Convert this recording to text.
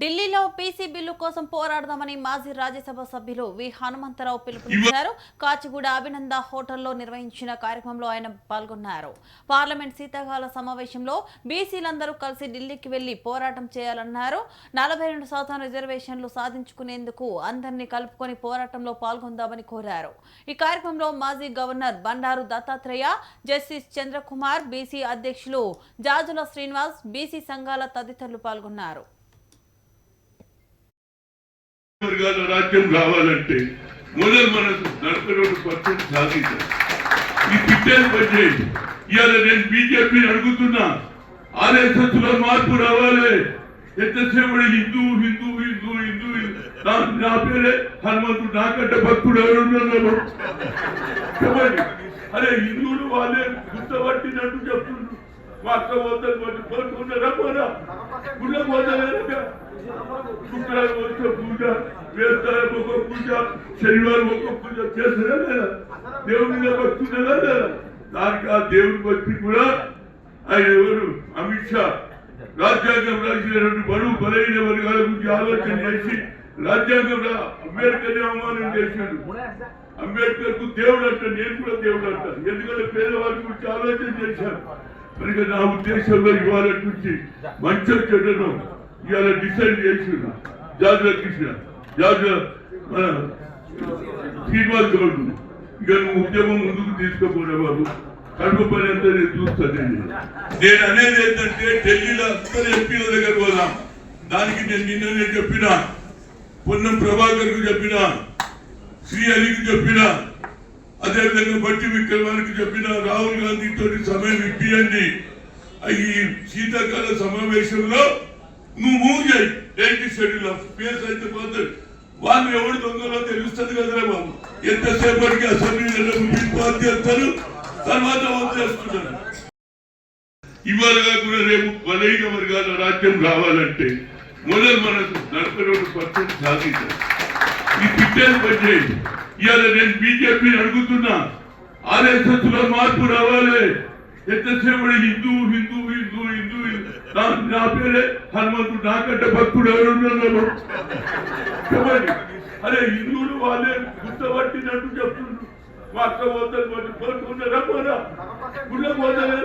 ఢిల్లీలో PC bill కోసం పోరాడదామని మాజీ రాజ్యసభ సభ్యులు వి. హనుమంతరావు పిలుపునిచ్చారు. కాచిగూడ అభినంద హోటల్లో నిర్వహించిన కార్యక్రమంలో ఆయన పాల్గొన్నారు. పార్లమెంట్ శీతాకాల సమావేశంలో బీసీలందరూ కలిసి ఢిల్లీకి వెళ్ళి పోరాటం చేయాలన్నారు. నలభై రెండు శాతం రిజర్వేషన్లు సాధించుకునేందుకు అందరినీ కలుపుకొని పోరాటంలో పాల్గొందామని కోరారు. ఈ కార్యక్రమంలో మాజీ governor Bandaru Dattatreya justice Chandrakumar BC అధ్యక్షులు జాజుల శ్రీనివాస్ బీసీ సంఘాల తదితరులు పాల్గొన్నారు. వర్గాల రాజ్యం కావాలంటే మొదలు మనకు నలభై రెండు పర్సెంట్ సాధించాలి. ఈ పిట్టేది బడ్జెట్ ఇవాళ నేను బీజేపీని అడుగుతున్నా ఆర్ఎస్ఎస్లో మార్పు రావాలి. ఎంతసేపు హిందూ హిందూ హిందూ హిందూ నా నా పేరే హనుమంతుడు నాకంటే భక్తుడు ఎవరున్నారు చెప్పండి. అరే హిందువులు వాళ్ళే గుర్తపట్టినట్టు చెప్తున్నారు. మా అక్క పోతుంది పోతున్నారా పోరా గుళ్ళ పోతారా శుక్రవారం వచ్చే పూజ వేస్తారు ఒక పూజ శనివారం ఒక పూజ చేస్తారా లేదా? దేవుడి మీద భక్తున్నారా లేదా? దానికి ఆ దేవుడి భక్తి కూడా ఆయన ఎవరు? అమిత్ షా. రాజ్యాంగం రాసినటువంటి బడుగు బలైన వర్గాల గురించి ఆలోచన చేసి రాజ్యాంగం అంబేద్కర్ అవమానం చేశాడు. అంబేద్కర్కు దేవుడు అంట నేను కూడా దేవుడు అంట. ఎందుకంటే పేదవాళ్ళ గురించి ఆలోచన చేశాను కనుక నా ఉద్దేశంలో ఇవాళ నుంచి మంచి చెడ్డను ఇవాళ డిసైడ్ చేసిన జాగ్రత్త కృష్ణ. మన శ్రీనివాస్ గౌడ్. ఇక నువ్వు ఉద్యమం ముందుకు తీసుకుపోయిన బాబు. కడుపు పని అంతా నేను చూస్తాను నేను. అనేది ఏంటంటే ఢిల్లీలో అందరు ఎంపీల దగ్గర పోదాం. దానికి నేను నిన్ననే చెప్పిన. పొన్నం ప్రభాకర్కు చెప్పిన. శ్రీ అలీకి చెప్పిన. అదేవిధంగా బట్టి విక్రమానికి చెప్పిన రాహుల్ గాంధీతో సమయం ఇప్పియండి. ఈ శీతాకాల సమావేశంలో నువ్వు మూవ్ చేయి. ఏంటి షెడ్యూల్ ఆఫ్ పిఎస్ అయితే పోతే వాళ్ళు ఎవరు దొంగలో తెలుస్తుంది కదరా బాబు? ఎంతసేపటికి అసెంబ్లీలో పాస్ చేస్తారు తర్వాత వదిలేస్తున్నారు ఇవాళ కాకుండా రేపు బలైన వర్గాల రాజ్యం రావాలంటే మొదలు మనకు నలభై రెండు పర్సెంట్ సాధించాలి. ఈ పిట్టేది పనిచేయండి ఇవాళ నేను బీజేపీ అడుగుతున్నా ఆర్ఎస్ఎస్లో మార్పు రావాలి. ఎంతసేపు హిందూ హిందూ హిందూ హిందూ నా- పేరే హనుమంతుడు నాకంటే భక్తుడు ఎవరు చెప్పండి. అరే హిందువులు వాళ్ళే గుర్తపట్టినట్టు చెప్తున్నారు మా అక్క పోతుంది పోతున్నారా పోరా గుళ్ళ పోతారా